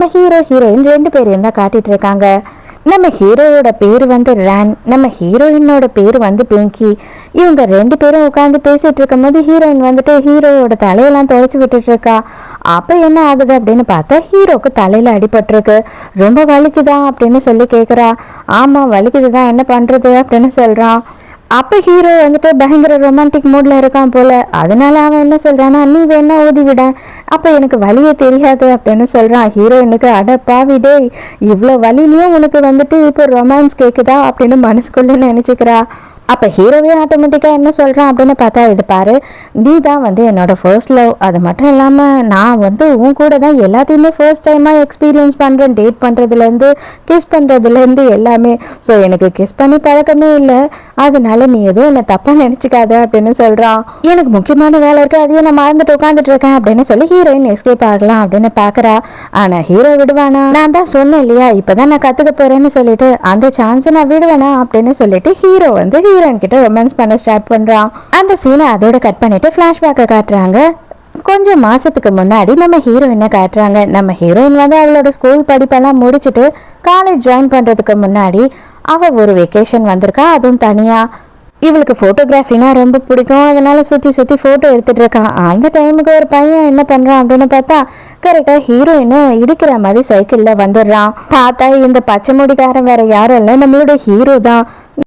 நம்ம hero heroine ரெண்டு பேரையும் தான் காட்டிட்டு இருக்காங்க நம்ம ஹீரோவோட பேர் வந்து ரேன் நம்ம ஹீரோயினோட பேர் வந்து பிங்கி இவங்க ரெண்டு பேரும் உட்காந்து பேசிட்டு இருக்கும்போது ஹீரோயின் வந்துட்டு ஹீரோவோட தலையெல்லாம் துடைச்சி விட்டுட்டு இருக்கா அப்போ என்ன ஆகுது அப்படின்னு பார்த்தா ஹீரோக்கு தலையில அடிபட்டிருக்கு. ரொம்ப வலிக்குதா அப்படின்னு சொல்லி கேட்குறா ஆமாம் வலிக்குது தான் என்ன பண்ணுறது அப்படின்னு சொல்கிறான் அப்போ ஹீரோ வந்துட்டு பயங்கர ரொமான்டிக் மூடில் இருக்கான் போல. அதனால அவன் என்ன சொல்கிறான்னா நீ வேணா ஊதி விட. அப்போ எனக்கு வலியே தெரியாது அப்படின்னு சொல்கிறான் ஹீரோயினுக்கு அட பாவி டேய் இவ்வளோ வலிலையும் உனக்கு வந்துட்டு இப்போ ரொமான்ஸ் கேட்குதா அப்படின்னு மனசுக்குள்ளே நினச்சிக்கிறா. அப்போ ஹீரோவே ஆட்டோமேட்டிக்காக என்ன சொல்கிறான் அப்படின்னு பார்த்தா இது பாரு நீ தான் வந்து என்னோட ஃபர்ஸ்ட் லவ் அது மட்டும் இல்லாமல் நான் வந்து உன் கூட தான் எல்லாத்தையுமே ஃபர்ஸ்ட் டைமாக எக்ஸ்பீரியன்ஸ் பண்ணுறேன் டேட் பண்ணுறதுலேருந்து கிஸ் பண்ணுறதுலேருந்து எல்லாமே. ஸோ எனக்கு கிஸ் பண்ணி பழக்கமே இல்லை. அதனால நீ எதுவும் என்னை தப்பாக நினச்சிக்காத அப்படின்னு சொல்கிறான் எனக்கு முக்கியமான வேலை இருக்குது அதையும் நான் மறந்துட்டு உட்காந்துட்டு இருக்கேன் அப்படின்னு சொல்லி ஹீரோயின் எஸ்கேப் ஆகலாம் அப்படின்னு பார்க்குறா. ஆனால் ஹீரோ விடுவானா? நான் தான் சொன்னேன் இல்லையா இப்போ தான் நான் கத்துக்க போகிறேன்னு சொல்லிட்டு அந்த சான்ஸை நான் விடுவேனா அப்படின்னு சொல்லிட்டு ஹீரோ வந்து ஹீரோயின் கிட்ட ரொமான்ஸ் பண்ண ஸ்டார்ட் பண்ணுறான் அந்த சீனை அதோட கட் பண்ணிட்டு ஃப்ளாஷ்பேக்கை காட்டுறாங்க. கொஞ்சம் மாசத்துக்கு முன்னாடி நம்ம ஹீரோயினை காட்டுறாங்க. நம்ம ஹீரோயின் வந்து அவளோட ஸ்கூல் படிப்பெல்லாம் முடிச்சுட்டு காலேஜ் ஜாயின் பண்ணுறதுக்கு முன்னாடி அவள் ஒரு வெக்கேஷன் வந்திருக்கா அதுவும் தனியாக இவளுக்கு ஃபோட்டோகிராஃபினா ரொம்ப பிடிக்கும். அதனால சுற்றி சுற்றி ஃபோட்டோ எடுத்துகிட்டு இருக்கான் அந்த டைமுக்கு ஒரு பையன் என்ன பண்ணுறான் அப்படின்னு பார்த்தா கரெக்டாக ஹீரோயினை இடிக்கிற மாதிரி சைக்கிளில் வந்துடுறான். பார்த்தா இந்த பச்சை முடிக்காரன் வேற யாரும் இல்லை. நம்மளோட ஹீரோ தான்.